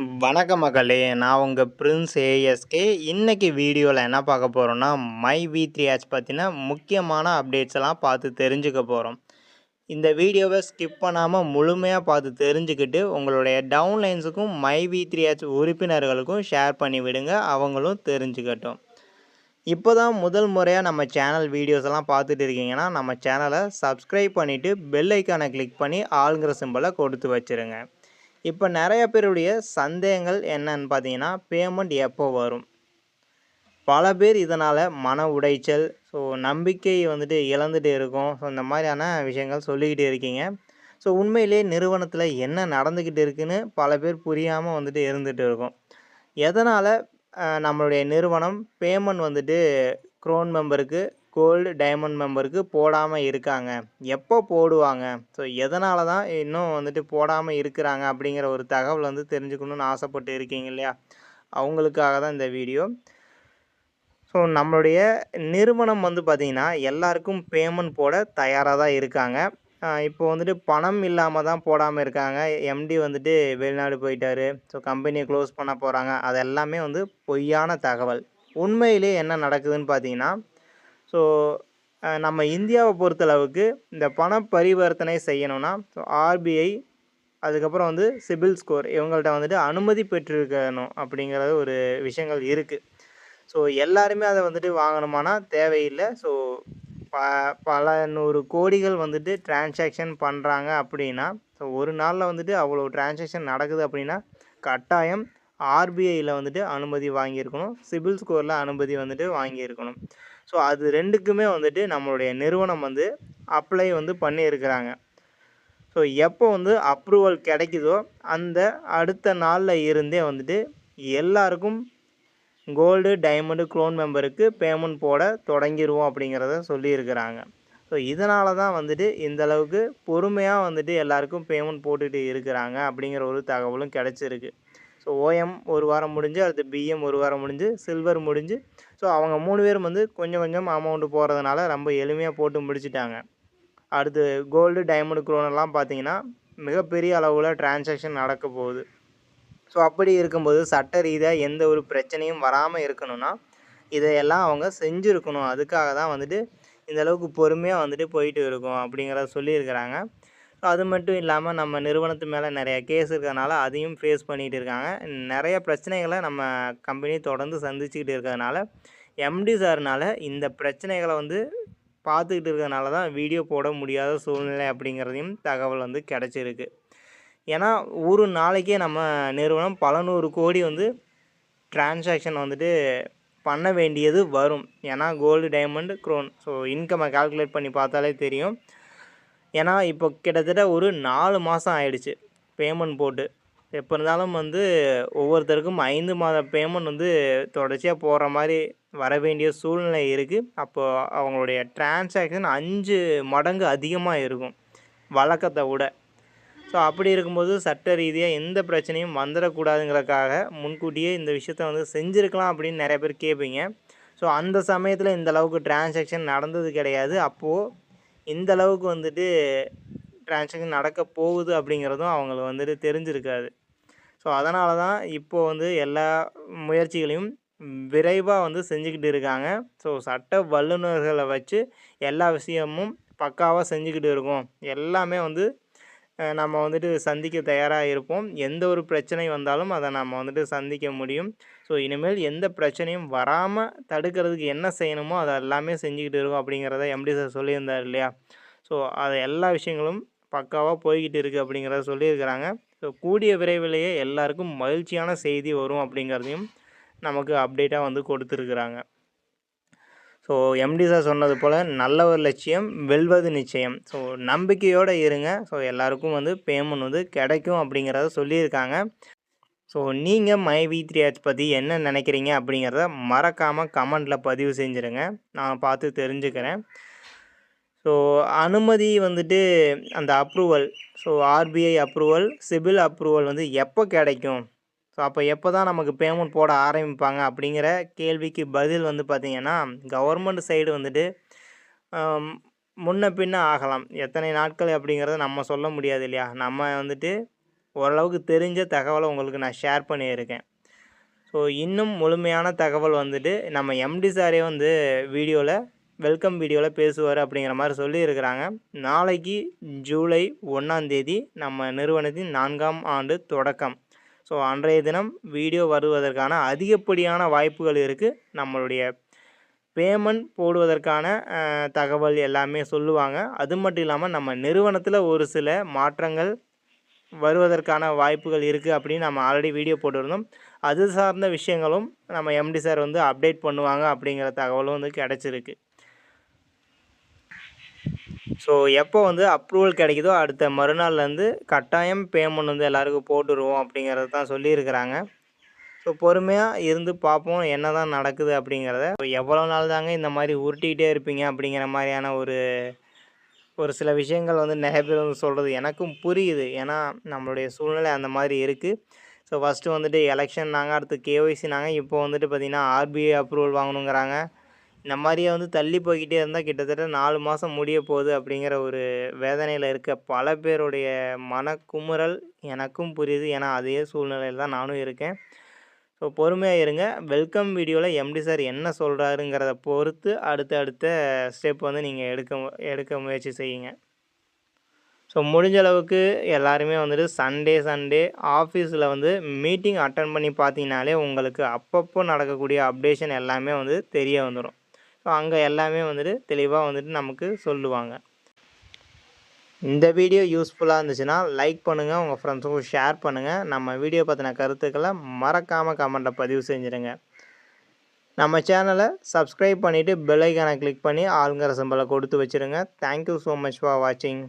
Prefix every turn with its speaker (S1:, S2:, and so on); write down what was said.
S1: வணக்கம் மகளே நான் உங்கள் பிரின்ஸ் ஏஎஸ்கே. இன்றைக்கி வீடியோவில் என்ன பார்க்க போகிறோன்னா மை வி த்ரீ ஆச் பற்றின முக்கியமான அப்டேட்ஸ் எல்லாம் பார்த்து தெரிஞ்சுக்க போகிறோம் இந்த வீடியோவை ஸ்கிப் பண்ணாமல் முழுமையாக பார்த்து தெரிஞ்சுக்கிட்டு உங்களுடைய டவுன்லைன்ஸுக்கும் மை வி த்ரீ ஆச் உறுப்பினர்களுக்கும் ஷேர் பண்ணி விடுங்க அவங்களும் தெரிஞ்சுக்கட்டும். இப்போ தான் முதல் முறையாக நம்ம சேனல் வீடியோஸ் எல்லாம் பார்த்துட்டு இருக்கீங்கன்னா நம்ம சேனலை சப்ஸ்கிரைப் பண்ணிவிட்டு பெல் ஐக்கானை கிளிக் பண்ணி ஆளுங்கிற சிம்பலை கொடுத்து வச்சுருங்க. இப்போ நிறைய பேருடைய சந்தேகங்கள் என்னன்னு பார்த்தீங்கன்னா பேமெண்ட் எப்போ வரும்? பல பேர் இதனால் மன உடைச்சல் ஸோ நம்பிக்கை வந்துட்டு இழந்துட்டு இருக்கும். ஸோ இந்த மாதிரியான விஷயங்கள் சொல்லிக்கிட்டே இருக்கீங்க. ஸோ உண்மையிலே நிறுவனத்தில் என்ன நடந்துக்கிட்டு இருக்குன்னு பல பேர் புரியாமல் வந்துட்டு இருந்துகிட்டு இருக்கும். எதனால் நம்மளுடைய நிறுவனம் பேமெண்ட் வந்துட்டு க்ரோன் மெம்பருக்கு கோல்டு டைமண்ட் மெம்பருக்கு போடாமல் இருக்காங்க. எப்போ போடுவாங்க? ஸோ எதனால தான் இன்னும் வந்துட்டு போடாமல் இருக்கிறாங்க அப்படிங்கிற ஒரு தகவல் வந்து தெரிஞ்சுக்கணுன்னு ஆசைப்பட்டு இருக்கீங்க இல்லையா? அவங்களுக்காக தான் இந்த வீடியோ. ஸோ நம்மளுடைய நிறுவனம் வந்து பார்த்திங்கன்னா எல்லாருக்கும் பேமெண்ட் போட தயாராக தான் இருக்காங்க. இப்போ வந்துட்டு பணம் இல்லாமல் தான் போடாமல் இருக்காங்க. எம்டி வந்துட்டு வெளிநாடு போயிட்டார். ஸோ கம்பெனியை க்ளோஸ் பண்ண போகிறாங்க அது எல்லாமே வந்து பொய்யான தகவல். உண்மையிலே என்ன நடக்குதுன்னு பார்த்தீங்கன்னா ஸோ நம்ம இந்தியாவை பொறுத்தளவுக்கு இந்த பண பரிவர்த்தனை செய்யணும்னா ஸோ ஆர்பிஐ அதுக்கப்புறம் வந்து சிபில் ஸ்கோர் இவங்கள்ட்ட வந்துட்டு அனுமதி பெற்றிருக்கணும் அப்படிங்கிறது ஒரு விஷயங்கள் இருக்குது ஸோ எல்லாருமே அதை வந்துட்டு வாங்கணுமானா தேவையில்லை. ஸோ ப பல நூறு கோடிகள் வந்துட்டு டிரான்சாக்ஷன் பண்ணுறாங்க அப்படின்னா ஸோ ஒரு நாளில் வந்துட்டு அவ்வளோ டிரான்சாக்ஷன் நடக்குது அப்படின்னா கட்டாயம் ஆர்பிஐயில் வந்துட்டு அனுமதி வாங்கியிருக்கணும். சிபில் ஸ்கோரில் அனுமதி வந்துட்டு வாங்கியிருக்கணும். ஸோ அது ரெண்டுக்குமே வந்துட்டு நம்மளுடைய நிறுவனம் வந்து அப்ளை வந்து பண்ணியிருக்கிறாங்க. ஸோ எப்போ வந்து அப்ரூவல் கிடைக்குதோ அந்த அடுத்த நாளில் இருந்தே வந்துட்டு எல்லாருக்கும் கோல்டு டைமண்டு க்ளோன் மெம்பருக்கு பேமெண்ட் போட தொடங்கிடுவோம் அப்படிங்கிறத சொல்லியிருக்கிறாங்க. ஸோ இதனால தான் வந்துட்டு இந்த அளவுக்கு பொறுமையாக வந்துட்டு எல்லாருக்கும் பேமெண்ட் போட்டுகிட்டு இருக்கிறாங்க அப்படிங்கிற ஒரு தகவலும் கிடச்சிருக்கு. ஸோ ஓஎம் ஒரு வாரம் முடிஞ்சு அடுத்து பிஎம் ஒரு வாரம் முடிஞ்சு சில்வர் முடிஞ்சு ஸோ அவங்க மூணு பேரும் வந்து கொஞ்சம் கொஞ்சம் அமௌண்ட்டு போகிறதுனால ரொம்ப எளிமையாக போட்டு முடிச்சிட்டாங்க. அடுத்து கோல்டு டைமண்ட் குரோனெல்லாம் பார்த்தீங்கன்னா மிகப்பெரிய அளவில் டிரான்சாக்ஷன் நடக்க போகுது. ஸோ அப்படி இருக்கும்போது சட்ட ரீதியாக எந்த ஒரு பிரச்சனையும் வராமல் இருக்கணும்னா இதையெல்லாம் அவங்க செஞ்சுருக்கணும். அதுக்காக தான் வந்துட்டு இந்த அளவுக்கு பொறுமையாக வந்துட்டு போயிட்டு இருக்கும் அப்படிங்கிறத சொல்லியிருக்கிறாங்க. அது மட்டும் இல்லாமல் நம்ம நிறுவனத்து மேலே நிறைய கேஸ் இருக்கிறதுனால அதையும் ஃபேஸ் பண்ணிகிட்டு இருக்காங்க. நிறைய பிரச்சனைகளை நம்ம கம்பெனி தொடர்ந்து சந்திச்சுக்கிட்டு இருக்கிறதுனால எம்டி சார்னால் இந்த பிரச்சனைகளை வந்து பார்த்துக்கிட்டு இருக்கிறதுனால தான் வீடியோ போட முடியாத சூழ்நிலை அப்படிங்கிறதையும் தகவல் வந்து கிடச்சிருக்கு. ஏன்னா ஒரு நாளைக்கே நம்ம நிறுவனம் பல நூறு கோடி வந்து டிரான்சாக்ஷன் வந்துட்டு பண்ண வேண்டியது வரும். ஏன்னா கோல்டு டைமண்ட் க்ரோன் ஸோ இன்கம்மை கால்குலேட் பண்ணி பார்த்தாலே தெரியும். ஏன்னா இப்போ கிட்டத்தட்ட ஒரு நாலு மாதம் ஆயிடுச்சு பேமெண்ட் போட்டு. எப்போ இருந்தாலும் வந்து ஒவ்வொருத்தருக்கும் ஐந்து மாத பேமெண்ட் வந்து தொடர்ச்சியாக போகிற மாதிரி வர வேண்டிய சூழ்நிலை இருக்குது அப்போது அவங்களுடைய டிரான்சாக்ஷன் அஞ்சு மடங்கு அதிகமாக இருக்கும் வழக்கத்தை விட. ஸோ அப்படி இருக்கும்போது சட்ட ரீதியாக எந்த பிரச்சனையும் வந்துடக்கூடாதுங்கிறக்காக முன்கூட்டியே இந்த விஷயத்த வந்து செஞ்சுருக்கலாம் அப்படின்னு நிறைய பேர் கேட்பீங்க ஸோ அந்த சமயத்தில் இந்த அளவுக்கு டிரான்சாக்ஷன் நடந்தது கிடையாது. அப்போது இந்த அளவுக்கு வந்துட்டு டிரான்சாக்ஷன் நடக்க போகுது அப்படிங்கிறதும் அவங்களுக்கு வந்துட்டு தெரிஞ்சிருக்காது. ஸோ அதனால தான் இப்போது வந்து எல்லா முயற்சிகளையும் விரைவாக வந்து செஞ்சுக்கிட்டு இருக்காங்க. ஸோ சட்ட வல்லுநர்களை வச்சு எல்லா விஷயமும் பக்காவாக செஞ்சுக்கிட்டு இருக்கோம். எல்லாமே வந்து நம்ம வந்துட்டு சந்திக்க தயாராக இருப்போம். எந்த ஒரு பிரச்சனை வந்தாலும் அதை நம்ம வந்துட்டு சந்திக்க முடியும். ஸோ இனிமேல் எந்த பிரச்சனையும் வராமல் தடுக்கிறதுக்கு என்ன செய்யணுமோ அதை எல்லாமே செஞ்சுக்கிட்டு இருக்கோம் அப்படிங்கிறத எம்டி சார் சொல்லியிருந்தார் இல்லையா? ஸோ அது எல்லா விஷயங்களும் பக்காவாக போய்கிட்டு இருக்குது அப்படிங்கிறத சொல்லியிருக்கிறாங்க. ஸோ கூடிய விரைவிலேயே எல்லாருக்கும் மகிழ்ச்சியான செய்தி வரும் அப்படிங்கிறதையும் நமக்கு அப்டேட்டாக வந்து கொடுத்துருக்குறாங்க. ஸோ எம்டி சார் சொன்னது போல் நல்ல ஒரு லட்சியம் வெல்வது நிச்சயம். ஸோ நம்பிக்கையோடு இருங்க. ஸோ எல்லாருக்கும் வந்து பேமெண்ட் வந்து கிடைக்கும் அப்படிங்கிறத சொல்லியிருக்காங்க. ஸோ நீங்கள் மை வி த்ரீ ஹெச் பற்றி என்ன நினைக்கிறீங்க அப்படிங்கிறத மறக்காமல் கமெண்டில் பதிவு செஞ்சுருங்க. நான் பார்த்து தெரிஞ்சுக்கிறேன். ஸோ அனுமதி வந்துட்டு அந்த approval so RBI approval CIBIL approval வந்து எப்போ கிடைக்கும்? ஸோ அப்போ எப்போ தான் நமக்கு பேமெண்ட் போட ஆரம்பிப்பாங்க அப்படிங்கிற கேள்விக்கு பதில் வந்து பார்த்திங்கன்னா கவர்மெண்ட் சைடு வந்துட்டு முன்ன பின்ன ஆகலாம். எத்தனை நாட்கள் அப்படிங்கிறத நம்ம சொல்ல முடியாது இல்லையா? நம்ம வந்துட்டு ஓரளவுக்கு தெரிஞ்ச தகவலை உங்களுக்கு நான் ஷேர் பண்ணியிருக்கேன். ஸோ இன்னும் முழுமையான தகவல் வந்துட்டு நம்ம எம்டி சாரே வந்து வீடியோவில் வெல்கம் வீடியோவில் பேசுவார் அப்படிங்கிற மாதிரி சொல்லியிருக்கிறாங்க. நாளைக்கு ஜூலை ஒன்றாந்தேதி நம்ம நிறுவனத்தின் நான்காம் ஆண்டு தொடக்கம். ஸோ அன்றைய தினம் வீடியோ வருவதற்கான அதிகப்படியான வாய்ப்புகள் இருக்குது நம்மளுடைய பேமெண்ட் போடுவதற்கான தகவல் எல்லாமே சொல்லுவாங்க. அது மட்டும் இல்லாமல் நம்ம நிறுவனத்தில் ஒரு சில மாற்றங்கள் வருவதற்கான வாய்ப்புகள் இருக்குது அப்படின்னு நம்ம ஆல்ரெடி வீடியோ போட்டிருந்தோம். அது சார்ந்த விஷயங்களும் நம்ம எம்டி சார் வந்து அப்டேட் பண்ணுவாங்க அப்படிங்கிற தகவலும் வந்து கிடச்சிருக்கு. ஸோ எப்போ வந்து அப்ரூவல் கிடைக்குதோ அடுத்த மறுநாள்லேருந்து கட்டாயம் பேமெண்ட் வந்து எல்லாருக்கும் போட்டுருவோம் அப்படிங்கிறது தான் சொல்லியிருக்கிறாங்க. ஸோ பொறுமையாக இருந்து பார்ப்போம் என்ன தான் நடக்குது அப்படிங்கிறத. ஸோ எவ்வளோ நாள் தாங்க இந்த மாதிரி உருட்டிக்கிட்டே இருப்பீங்க அப்படிங்கிற மாதிரியான ஒரு ஒரு சில விஷயங்கள் வந்து நிறைய பேர் வந்து சொல்கிறது எனக்கும் புரியுது. ஏன்னா நம்மளுடைய சூழ்நிலை அந்த மாதிரி இருக்குது ஸோ ஃபஸ்ட்டு வந்துட்டு எலெக்ஷன் நாங்கள் அடுத்து கேஒய்சி நாங்கள் இப்போ வந்துட்டு பார்த்திங்கன்னா ஆர்பிஐ அப்ரூவல் வாங்கணுங்கிறாங்க. இந்த மாதிரியே வந்து தள்ளி போய்கிட்டே இருந்தால் கிட்டத்தட்ட நாலு மாதம் முடிய போகுது அப்படிங்கிற ஒரு வேதனையில் இருக்க பல பேருடைய மனக்குமுறல் எனக்கும் புரியுது. ஏன்னா அதே சூழ்நிலையில் தான் நானும் இருக்கேன். ஸோ பொறுமையாக இருங்க. வெல்கம் வீடியோவில் எம்டி சார் என்ன சொல்கிறாருங்கிறத பொறுத்து அடுத்த அடுத்த ஸ்டெப் வந்து நீங்கள் எடுக்க எடுக்க முயற்சி செய்யுங்க. ஸோ முடிஞ்ச அளவுக்கு எல்லாருமே வந்துட்டு சண்டே சண்டே ஆஃபீஸில் வந்து மீட்டிங் அட்டன் பண்ணி பார்த்தீங்கனாலே உங்களுக்கு அப்பப்போ நடக்கக்கூடிய அப்டேஷன் எல்லாமே வந்து தெரிய வந்துடும் ஸோ அங்கே எல்லாமே வந்துட்டு தெளிவாக வந்துட்டு நமக்கு சொல்லுவாங்க. இந்த வீடியோ யூஸ்ஃபுல்லாக இருந்துச்சுன்னா லைக் பண்ணுங்கள் உங்கள் ஃப்ரெண்ட்ஸுக்கும் ஷேர் பண்ணுங்கள் நம்ம வீடியோ பற்றின கருத்துக்களை மறக்காமல் கமெண்ட்டை பதிவு செஞ்சுருங்க. நம்ம சேனலை சப்ஸ்கிரைப் பண்ணிவிட்டு பெல்லைக்கானை கிளிக் பண்ணி ஆளுங்கிற சிம்பிளை கொடுத்து வச்சுருங்க. தேங்க்யூ ஸோ மச் ஃபார் வாட்சிங்